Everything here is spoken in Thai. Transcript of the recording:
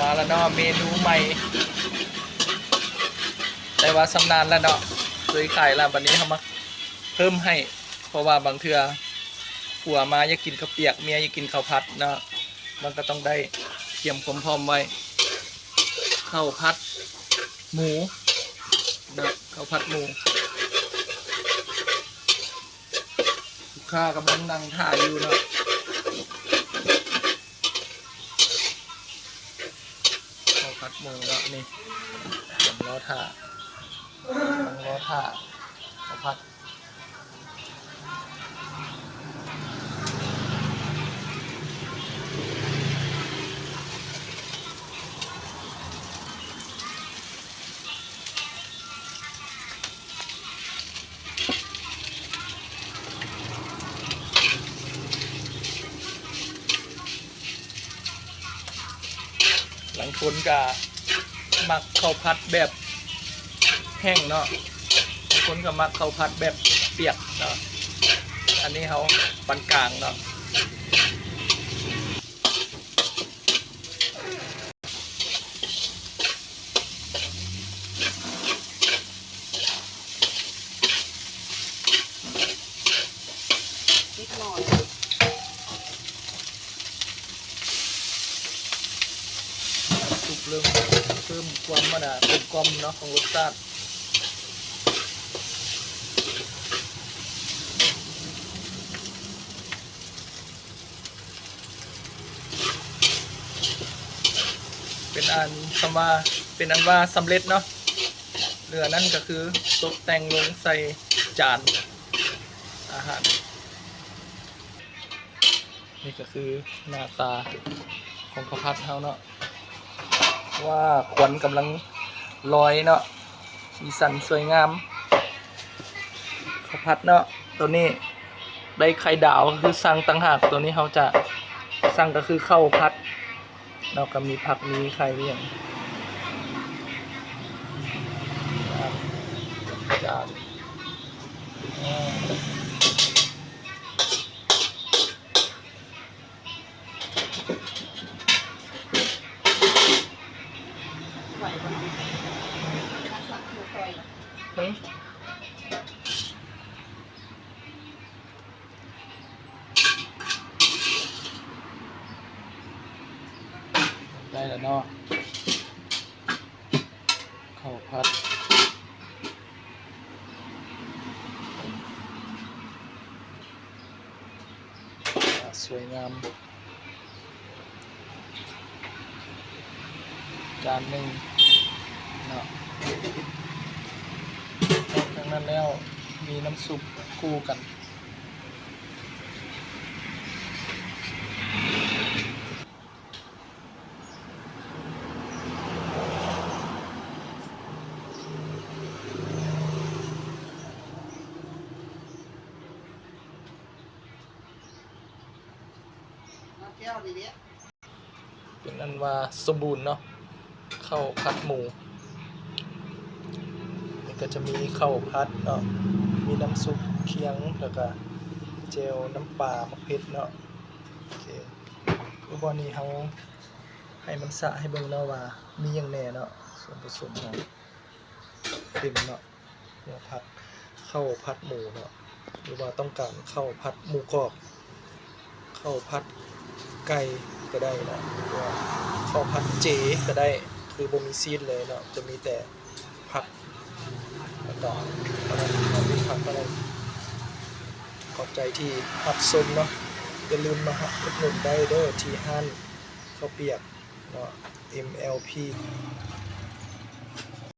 มาแล้วเนาะเมนูใหม่ แต่ว่าสำนานแล้วเนาะเคยขายแล้ววันนี้เขามาเพิ่มให้ เพราะว่าบางเทือผัวมาอยากกินข้าวเปียกเมียอยากกินข้าวผัดเนาะมันก็ต้องได้เตรียมความพร้อมไว้ข้าวผัดหมูเนาะข้าวผัดหมูลูกค้ากำลังนั่งถ่ายอยู่เนาะ พัดมือแล้วนี่ผมล้อท่าล้อถ่าพัด หลังคนก็มักข้าวผัดแบบแห้งเนาะบางคนก็มักข้าวผัดแบบเปียกเนาะ อันนี้เขาปานกลางเนาะ นิดหน่อยุกเริ่มเพิ่มความมันอะเป็นกลมเนาะของรสชาติเป็นอันคำว่าเป็นอันว่าสำเร็จเนาะเหลือนั่นก็คือตกแต่งลงใส่จานอาหาร นี่ก็คือหน้าตาของข้าวผัดเฮาเนาะ ว่าควันกำลังลอยเนาะสีสันสวยงามข้าวผัดเนาะตัวนี้ได้ไข่ดาวก็คือสั่งต่างหากตัวนี้เขาจะสั่งก็คือข้าวผัดเราก็มีผักมีไข่เรียง ได้แล้วเนาะข้าวผัดสวยงาม จานหนึ่งเนาะ แล้วมีน้ำซุปคู่กันน้ำแก้วดีเนี้ยเป็นอันว่าสมบูรณ์เนาะข้าวผัดหมูนี่ ก็จะมีข้าวผัดเนาะมีน้ำซุปเคียงแล้วก็เจลน้ำปลามะเพ็ดเนาะโอเคอุปกรณ์นี้เขาให้มันสะให้เบิ่งเนาะว่ามีอย่างแน่เนาะส่วนผสมของเต็มเนาะหัวผัดข้าวผัดหมูเนาะหรือว่าต้องการข้าวผัดหมูกรอบข้าวผัดไก่ก็ได้นะหรือว่าข้าวผัดเจก็ได้คือบ่มีซีดเลยเนาะจะมีแต่ผัก แล้วก็อะไรเรามีผักอะไรขอบใจที่รับซุมเนาะอย่าลืมมาหาอุดหนุนได้เด้อที่ห้านข้าเปียกเนาะ MLP